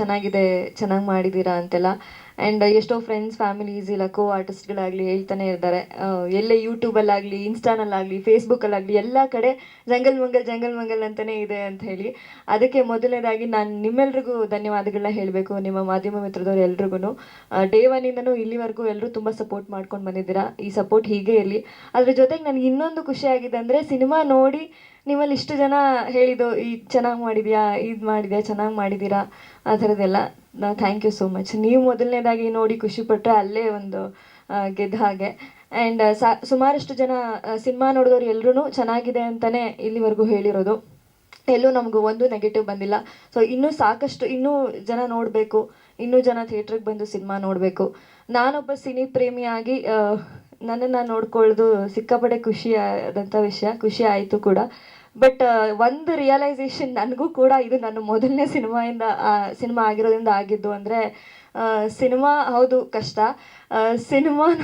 ಚೆನ್ನಾಗಿದೆ, ಚೆನ್ನಾಗಿ ಮಾಡಿದ್ದೀರಾ ಅಂತೆಲ್ಲ. ಆ್ಯಂಡ್ ಎಷ್ಟೋ ಫ್ರೆಂಡ್ಸ್ ಫ್ಯಾಮಿಲೀಸ್ ಇಲ್ಲ ಕೋ ಆರ್ಟಿಸ್ಟ್ಗಳಾಗಲಿ ಹೇಳ್ತಾನೆ ಇರ್ತಾರೆ. ಎಲ್ಲೇ ಯೂಟ್ಯೂಬಲ್ಲಾಗಲಿ ಇನ್ಸ್ಟಾನಲ್ಲಾಗಲಿ ಫೇಸ್ಬುಕ್ಕಲ್ಲಾಗಲಿ ಎಲ್ಲ ಕಡೆ ಜಂಗಲ್ ಮಂಗಲ್ ಜಂಗಲ್ ಮಂಗಲ್ ಅಂತಲೇ ಇದೆ ಅಂತ ಹೇಳಿ. ಅದಕ್ಕೆ ಮೊದಲನೇದಾಗಿ ನಾನು ನಿಮ್ಮೆಲ್ರಿಗೂ ಧನ್ಯವಾದಗಳನ್ನ ಹೇಳಬೇಕು, ನಿಮ್ಮ ಮಾಧ್ಯಮ ಮಿತ್ರದವ್ರು ಎಲ್ರಿಗೂ ಡೇ ಒನ್ನಿಂದನೂ ಇಲ್ಲಿವರೆಗೂ ಎಲ್ಲರೂ ತುಂಬ ಸಪೋರ್ಟ್ ಮಾಡ್ಕೊಂಡು ಬಂದಿದ್ದೀರಾ. ಈ ಸಪೋರ್ಟ್ ಹೀಗೆ ಇರಲಿ. ಅದ್ರ ಜೊತೆಗೆ ನನಗೆ ಇನ್ನೊಂದು ಖುಷಿ ಆಗಿದೆ ಅಂದರೆ, ಸಿನಿಮಾ ನೋಡಿ ನಿಮ್ಮಲ್ಲಿ ಇಷ್ಟು ಜನ ಹೇಳಿದ್ದು, ಈ ಚೆನ್ನಾಗಿ ಮಾಡಿದ್ಯಾ, ಇದು ಮಾಡಿದ್ಯಾ, ಚೆನ್ನಾಗಿ ಮಾಡಿದ್ದೀರಾ, ಆ ಥರದ್ದೆಲ್ಲ ಥ್ಯಾಂಕ್ ಯು ಸೋ ಮಚ್ ನೀವು ಮೊದಲನೇದಾಗಿ ನೋಡಿ ಖುಷಿಪಟ್ಟರೆ ಅಲ್ಲೇ ಒಂದು ಗೆದ್ದ ಹಾಗೆ. ಆ್ಯಂಡ್ ಸಾ, ಸುಮಾರಷ್ಟು ಜನ ಸಿನಿಮಾ ನೋಡಿದವ್ರು ಎಲ್ಲರೂ ಚೆನ್ನಾಗಿದೆ ಅಂತಲೇ ಇಲ್ಲಿವರೆಗೂ ಹೇಳಿರೋದು. ಎಲ್ಲೂ ನಮಗೂ ಒಂದು ನೆಗೆಟಿವ್ ಬಂದಿಲ್ಲ. ಸೊ ಇನ್ನೂ ಸಾಕಷ್ಟು, ಇನ್ನೂ ಜನ ನೋಡಬೇಕು, ಇನ್ನೂ ಜನ ಥಿಯೇಟ್ರಿಗೆ ಬಂದು ಸಿನಿಮಾ ನೋಡಬೇಕು. ನಾನೊಬ್ಬ ಸಿನಿ ಪ್ರೇಮಿಯಾಗಿ ನನ್ನನ್ನು ನೋಡ್ಕೊಳ್ಳೋದು ಸಿಕ್ಕಾಪಟ್ಟೆ ಖುಷಿ ಆದಂಥ ವಿಷಯ, ಖುಷಿ ಆಯಿತು ಕೂಡ. ಬಟ್ ಒಂದು ರಿಯಲೈಸೇಷನ್ ನನಗೂ ಕೂಡ ಇದು ನನ್ನ ಮೊದಲನೇ ಸಿನಿಮಾಯಿಂದ ಸಿನಿಮಾ ಆಗಿರೋದ್ರಿಂದ ಆಗಿದ್ದು ಅಂದರೆ ಸಿನಿಮಾ, ಹೌದು, ಕಷ್ಟ. ಸಿನಿಮಾನ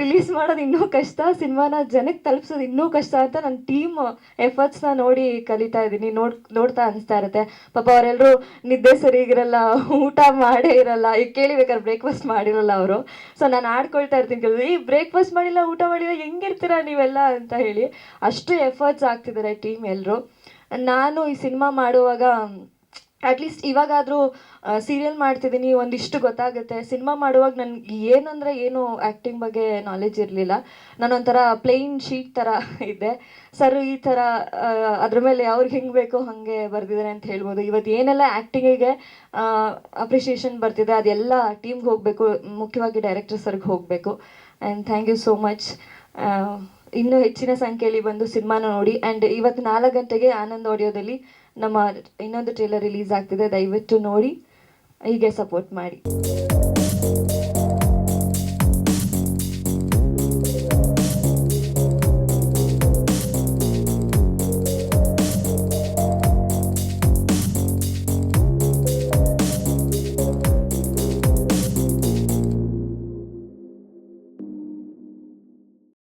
ರಿಲೀಸ್ ಮಾಡೋದು ಇನ್ನೂ ಕಷ್ಟ. ಸಿನಿಮಾನ ಜನಕ್ಕೆ ತಲುಪ್ಸೋದು ಇನ್ನೂ ಕಷ್ಟ ಅಂತ ನನ್ನ ಟೀಮ್ ಎಫರ್ಟ್ಸ್ನ ನೋಡಿ ಕಲಿತಾ ಇದ್ದೀನಿ. ನೋಡ್, ನೋಡ್ತಾ ಅನಿಸ್ತಾ ಇರುತ್ತೆ. ಪಾಪ ಅವರೆಲ್ಲರೂ ನಿದ್ದೆ ಸರಿಗಿರಲ್ಲ ಊಟ ಮಾಡೇ ಇರಲ್ಲ ಈಗ ಕೇಳಿಬೇಕಾದ್ರೆ ಬ್ರೇಕ್ಫಾಸ್ಟ್ ಮಾಡಿರಲ್ಲ ಅವರು. ಸೊ ನಾನು ಆಡ್ಕೊಳ್ತಾ ಇರ್ತೀನಿ ಕೆಲವು ಈ ಬ್ರೇಕ್ಫಾಸ್ಟ್ ಮಾಡಿಲ್ಲ, ಊಟ ಮಾಡಿಲ್ಲ ಹೆಂಗಿರ್ತೀರಾ ನೀವೆಲ್ಲ ಅಂತ ಹೇಳಿ ಅಷ್ಟು ಎಫರ್ಟ್ಸ್ ಆಗ್ತಿದ್ದಾರೆ ಟೀಮ್ ಎಲ್ಲರೂ ನಾನು ಈ ಸಿನಿಮಾ ಮಾಡುವಾಗ ಅಟ್ಲೀಸ್ಟ್ ಇವಾಗಾದರೂ ಸೀರಿಯಲ್ ಮಾಡ್ತಿದ್ದೀನಿ, ಒಂದಿಷ್ಟು ಗೊತ್ತಾಗುತ್ತೆ. ಸಿನಿಮಾ ಮಾಡುವಾಗ ನನಗೆ ಏನಂದರೆ ಏನು ಆ್ಯಕ್ಟಿಂಗ್ ಬಗ್ಗೆ ನಾಲೆಜ್ ಇರಲಿಲ್ಲ. ನಾನೊಂಥರ ಪ್ಲೇನ್ ಶೀಟ್ ಥರ ಇದ್ದೆ. ಸರ್ ಈ ಥರ ಅದ್ರ ಮೇಲೆ ಅವ್ರಿಗೆ ಹೆಂಗೆ ಬೇಕೋ ಹಾಗೆ ಬರೆದಿದ್ದಾರೆ ಅಂತ ಹೇಳ್ಬೋದು. ಇವತ್ತು ಏನೆಲ್ಲ ಆ್ಯಕ್ಟಿಂಗಿಗೆ ಅಪ್ರಿಷಿಯೇಷನ್ ಬರ್ತಿದೆ, ಅದೆಲ್ಲ ಟೀಮ್ಗೆ ಹೋಗಬೇಕು, ಮುಖ್ಯವಾಗಿ ಡೈರೆಕ್ಟರ್ ಸರ್ಗೆ ಹೋಗಬೇಕು. And thank you so much ಇನ್ನೂ ಹೆಚ್ಚಿನ ಸಂಖ್ಯೆಯಲ್ಲಿ ಬಂದು ಸಿನಿಮಾನ ನೋಡಿ. ಆ್ಯಂಡ್ ಇವತ್ತು ನಾಲ್ಕು ಗಂಟೆಗೆ ಆನಂದ್ ಆಡಿಯೋದಲ್ಲಿ ನಮ್ಮ ಇನ್ನೊಂದು ಟ್ರೇಲರ್ ರಿಲೀಸ್ ಆಗ್ತಿದೆ. ದಯವಿಟ್ಟು ನೋಡಿ. ಹೀಗೆ ಸಪೋರ್ಟ್ ಮಾಡಿ.